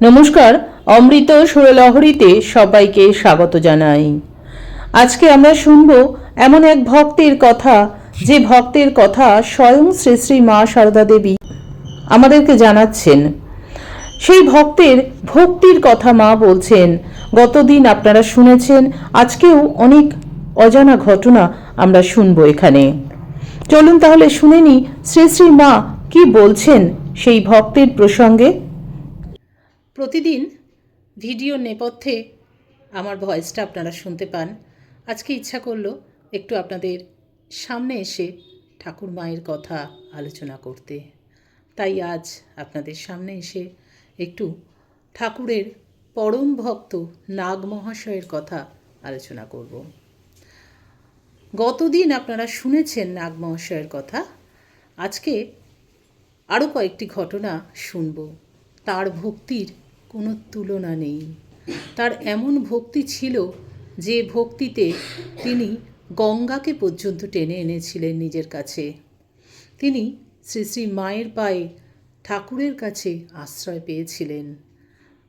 নমস্কার, অমৃত সুরলহরীতে সবাইকে স্বাগত জানাই। আজকে আমরা শুনব এমন এক ভক্তের কথা, যে ভক্তের কথা স্বয়ং শ্রী শ্রী মা সারদা দেবী আমাদেরকে জানাচ্ছেন। সেই ভক্তের ভক্তির কথা মা বলছেন। গতদিন আপনারা শুনেছেন, আজকেও অনেক অজানা ঘটনা আমরা শুনব এখানে। চলুন তাহলে শুনে নি শ্রী শ্রী মা কি বলছেন সেই ভক্তের প্রসঙ্গে। প্রতিদিন ভিডিও নেপথ্যে আমার ভয়েসটা আপনারা শুনতে পান। আজকে ইচ্ছা করল একটু আপনাদের সামনে এসে ঠাকুর মায়ের কথা আলোচনা করতে। তাই আজ আপনাদের সামনে এসে একটু ঠাকুরের পরম ভক্ত নাগ মহাশয়ের কথা আলোচনা করব। গতদিন আপনারা শুনেছেন নাগ মহাশয়ের কথা। আজকে আরও কয়েকটি ঘটনা শুনব। তার ভক্তির কোনো তুলনা নেই। তার এমন ভক্তি ছিল যে ভক্তিতে তিনি গঙ্গাকে পর্যন্ত টেনে এনেছিলেন নিজের কাছে। তিনি শ্রী শ্রী মায়ের পায়ে ঠাকুরের কাছে আশ্রয় পেয়েছিলেন।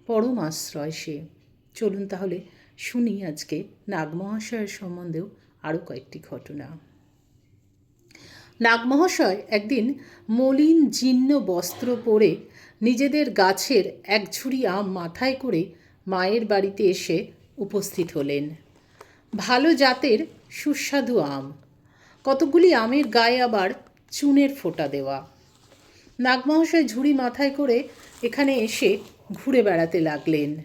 পরম আশ্রয় সে। চলুন তাহলে শুনি আজকে নাগমহাশয়ের সম্বন্ধেও আরও কয়েকটি ঘটনা। নাগমহাশয় একদিন মলিন জীর্ণ বস্ত্র পরে নিজেদের গাছের এক ঝুড়ি আম মাথায় করে মায়ের বাড়িতে এসে উপস্থিত হলেন। ভালো জাতের সুস্বাদু আম। কতগুলি আমের গায়ে আবার চুনের ফোঁটা দেওয়া। নাগমহাশয় ঝুড়ি মাথায় করে এখানে এসে ঘুরে বেড়াতে লাগলেন।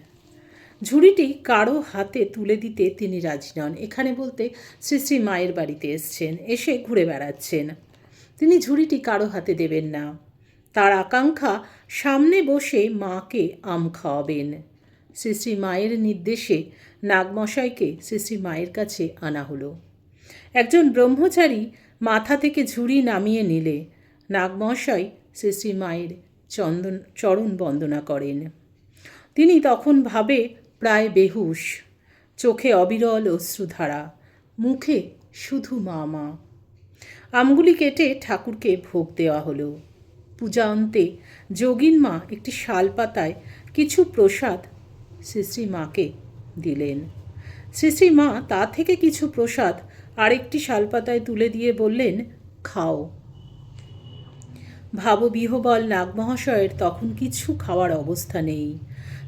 ঝুড়িটি কারও হাতে তুলে দিতে তিনি রাজি নন। এখানে বলতে শ্রী শ্রী মায়ের বাড়িতে এসছেন, এসে ঘুরে বেড়াচ্ছেন। তিনি ঝুড়িটি কারও হাতে দেবেন না। তার আকাঙ্ক্ষা, সামনে বসে মাকে আম খাওয়াবেন। শ্রী মায়ের নির্দেশে নাগমশাইকে শ্রী মায়ের কাছে আনা হলো। একজন ব্রহ্মচারী মাথা থেকে ঝুড়ি নামিয়ে নিলে নাগমশাই শ্রী মায়ের চন্দন, চরণ বন্দনা করেন। তিনি তখন ভাবে প্রায় বেহুশ, চোখে অবিরল অশ্রুধারা, মুখে শুধু মা মা আমগুলি কেটে ঠাকুরকে ভোগ দেওয়া হলো। পূজা অন্তে যোগিন মা একটি শাল পাতায় কিছু প্রসাদ শ্রী শ্রী মাকে দিলেন। শ্রী শ্রী মা তা থেকে কিছু প্রসাদ আরেকটি শালপাতায় তুলে দিয়ে বললেন, খাও। ভাববিহবল নাগমহাশয়ের তখন কিছু খাওয়ার অবস্থা নেই।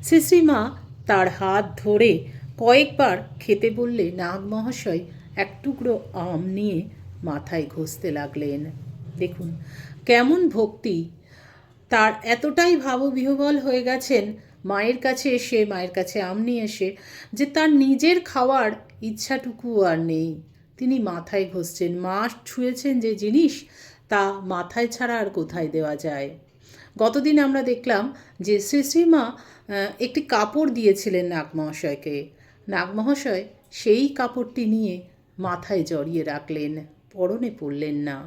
শ্রী মা তার হাত ধরে কয়েকবার খেতে বললে, নাগমহাশয়, এক টুকরো আম নিয়ে মাথায় ঘষতে লাগলেন। দেখুন, কেমন ভক্তি। তার এতটাই ভাববিহবল হয়ে গেছেন মায়ের কাছে এসে, মায়ের কাছে আমনি এসে, যে তার নিজের খাওয়ার ইচ্ছাটুকু আর নেই। তিনি মাথায় ঘষছেন। মা ছুঁয়েছেন যে জিনিস, তা মাথায় ছাড়া আর কোথায় দেওয়া যায়? গতদিন আমরা দেখলাম যে শ্রী শ্রীমা একটি কাপড় দিয়েছিলেন নাগমহাশয়কে। নাগমহাশয় সেই কাপড়টি নিয়ে মাথায় জড়িয়ে রাখলেন, পরনে পড়লেন না।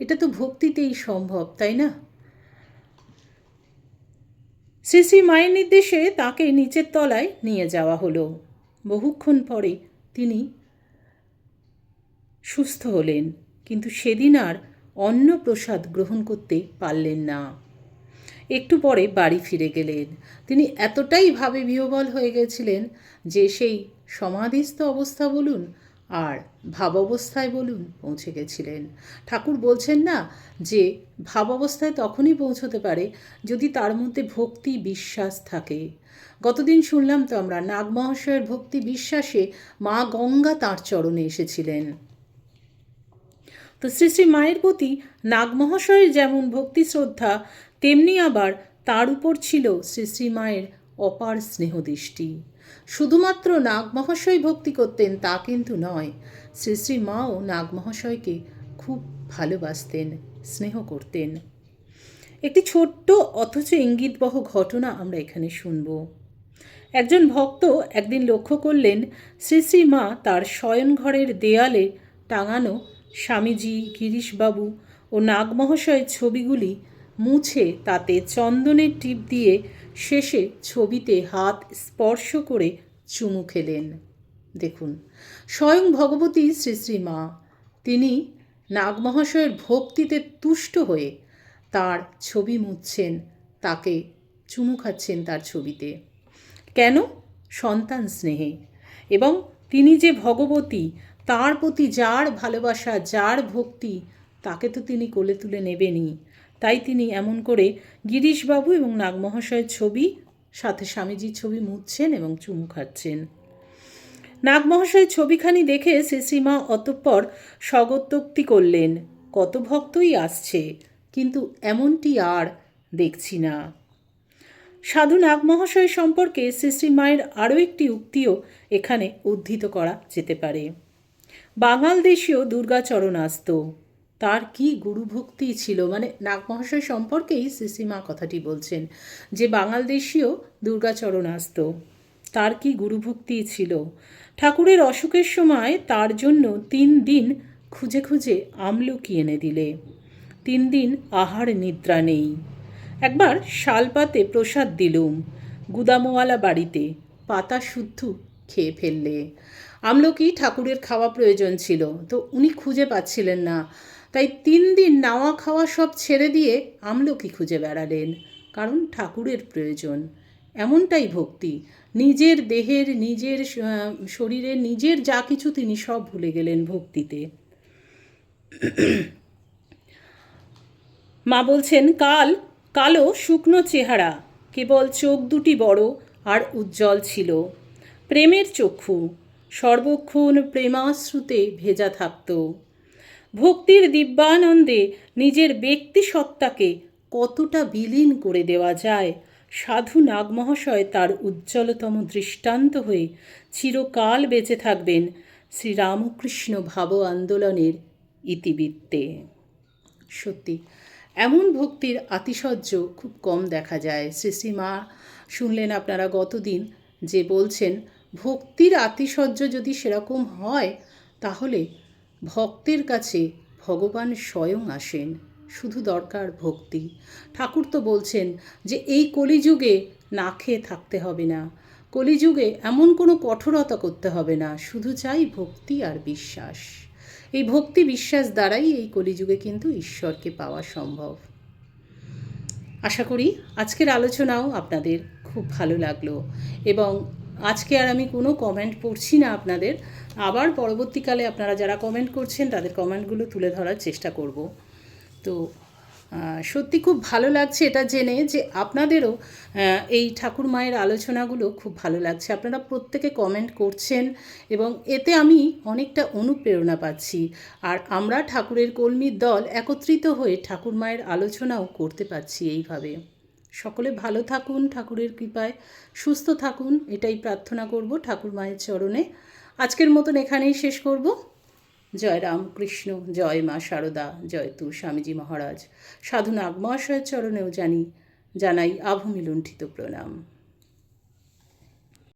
এটা তো ভক্তিতেই সম্ভব, তাই না? শ্রী মায়ের নির্দেশে তাকে নিচের তলায় নিয়ে যাওয়া হলো। বহুক্ষণ পরে তিনি সুস্থ হলেন, কিন্তু সেদিন আর অন্ন প্রসাদ গ্রহণ করতে পারলেন না। একটু পরে বাড়ি ফিরে গেলেন। তিনি এতটাই ভাবে বিহবল হয়ে গেছিলেন যে সেই সমাধিস্থ অবস্থা বলুন আর ভাবাবস্থায় বলুন পৌঁছে গেছিলেন। ঠাকুর বলছেন না যে ভাব অবস্থায় তখনই পৌঁছতে পারে যদি তার মধ্যে ভক্তি বিশ্বাস থাকে। গতদিন শুনলাম তো আমরা নাগমহাশয়ের ভক্তি বিশ্বাসে মা গঙ্গা তাঁর চরণে এসেছিলেন। তো শ্রী শ্রী মায়ের প্রতি নাগমহাশয়ের যেমন ভক্তি শ্রদ্ধা, তেমনি আবার তার উপর ছিল শ্রী শ্রী মায়ের অপার স্নেহদৃষ্টি। শুধুমাত্র নাগমহাশয় ভক্তি করতেন তা কিন্তু নয়। শ্রী শ্রী মাও নাগমহাশয়কে খুব ভালোবাসতেন, স্নেহ করতেন। একটি ছোট্ট অথচ ইঙ্গিতবহ ঘটনা আমরা এখানে শুনব। একজন ভক্ত একদিন লক্ষ্য করলেন শ্রী শ্রী মা তার শয়নঘরের দেয়ালে টাঙানো স্বামীজি, গিরিশবাবু ও নাগমহাশয়ের ছবিগুলি মুছে তাতে চন্দনের টিপ দিয়ে শেষে ছবিতে হাত স্পর্শ করে চুমু খেলেন। দেখুন, স্বয়ং ভগবতী শ্রী শ্রী মা। তিনি নাগমহাশয়ের ভক্তিতে তুষ্ট হয়ে তার ছবি মুছছেন, তাকে চুমু খাচ্ছেন তার ছবিতে। কেন? সন্তান স্নেহে। এবং তিনি যে ভগবতী, তার প্রতি যার ভালোবাসা, যার ভক্তি, তাকে তো তিনি কোলে তুলে নেবেনই। তাই তিনি এমন করে গিরিশবাবু এবং নাগমহাশয়ের ছবি, সাথে স্বামীজির ছবি মুছছেন এবং চুমু খাচ্ছেন। নাগমহাশয়ের ছবিখানি দেখে শ্রীশ্রীমা অতঃপর স্বগতোক্তি করলেন, কত ভক্তই আসছে, কিন্তু এমনটি আর দেখছি না। সাধু নাগমহাশয় সম্পর্কে শ্রী মায়ের আরও একটি উক্তিও এখানে উদ্ধৃত করা যেতে পারে। বাঙাল দেশীয় দুর্গাচরণ আসত তার কি গুরুভক্তি ছিল? মানে নাগমহাশয় সম্পর্কেই শ্রীশ্রীমা কথাটি বলছেন যে বাঙাল দেশীয় দুর্গাচরণ আসত তার কি গুরুভক্তি ছিল? ঠাকুরের অসুখের সময় তার জন্য তিন দিন খুঁজে খুঁজে আমলকি এনে দিলে। তিন দিন আহার নিদ্রা নেই। একবার শালপাতে প্রসাদ দিলুম, গুদামওয়ালা বাড়িতে পাতা শুদ্ধ খেয়ে ফেললে। আমলকি ঠাকুরের খাওয়া প্রয়োজন ছিল, তো উনি খুঁজে পাচ্ছিলেন না। তাই তিন দিন নাওয়া খাওয়া সব ছেড়ে দিয়ে আমলকি খুঁজে বেড়ালেন কারণ ঠাকুরের প্রয়োজন। এমনটাই ভক্তি। নিজের দেহের নিজের আহ, শরীরের নিজের যা কিছু তিনি সব ভুলে গেলেন ভক্তিতে। মা বলছেন কাল কালো শুকনো চেহারা কেবল চোখ দুটি বড় আর উজ্জ্বল ছিল। প্রেমের চক্ষু সর্বক্ষণ প্রেমাশ্রুতে ভেজা থাকত। ভক্তির দিব্যানন্দে নিজের ব্যক্তি সত্তাকে কতটা বিলীন করে দেওয়া যায়। সাধু নাগমহাশয় তার উজ্জ্বলতম দৃষ্টান্ত হয়ে চিরকাল বেঁচে থাকবেন শ্রীরামকৃষ্ণ ভাব আন্দোলনের ইতিবৃত্তে। সত্যি, এমন ভক্তির আতিশয্য খুব কম দেখা যায়। শ্রী শ্রী মা শুনলেন আপনারা গতদিন যে বলছেন, ভক্তির আতিশয্য যদি সেরকম হয়, তাহলে ভক্তের কাছে ভগবান স্বয়ং আসেন। শুধু দরকার ভক্তি। ঠাকুর তো বলছেন যে, এই কলিযুগে না খেয়ে থাকতে হবে না। কলিযুগে এমন কোনো কঠোরতা করতে হবে না, শুধু চাই ভক্তি আর বিশ্বাস। এই ভক্তি বিশ্বাস দ্বারাই এই কলিযুগে কিন্তু ঈশ্বরকে পাওয়া সম্ভব। আশা করি আজকের আলোচনাও আপনাদের খুব ভালো লাগল এবং আজকে আর আমি কোনো কমেন্ট পড়ছি না আপনাদের। আবার পরবর্তীকালে আপনারা যারা কমেন্ট করছেন, তাদের কমেন্টগুলো তুলে ধরার চেষ্টা করব। তো সত্যি খুব ভালো লাগছে এটা জেনে যে আপনাদেরও এই ঠাকুর মায়ের আলোচনাগুলো খুব ভালো লাগছে। আপনারা প্রত্যেকে কমেন্ট করছেন এবং এতে আমি অনেকটা অনুপ্রেরণা পাচ্ছি। আর আমরা ঠাকুরের কর্মীর দল একত্রিত হয়ে ঠাকুর মায়ের আলোচনাও করতে পারছি এইভাবে। সকলে ভালো থাকুন, ঠাকুরের কৃপায় সুস্থ থাকুন, এটাই প্রার্থনা করব ঠাকুর মায়ের চরণে। আজকের মতন এখানেই শেষ করব। জয় রামকৃষ্ণ, জয় মা শারদা জয় তু স্বামীজি মহারাজ। সাধু নাগমহাশয়ের চরণেও জানি, জানাই আভূমি লুণ্ঠিত প্রণাম।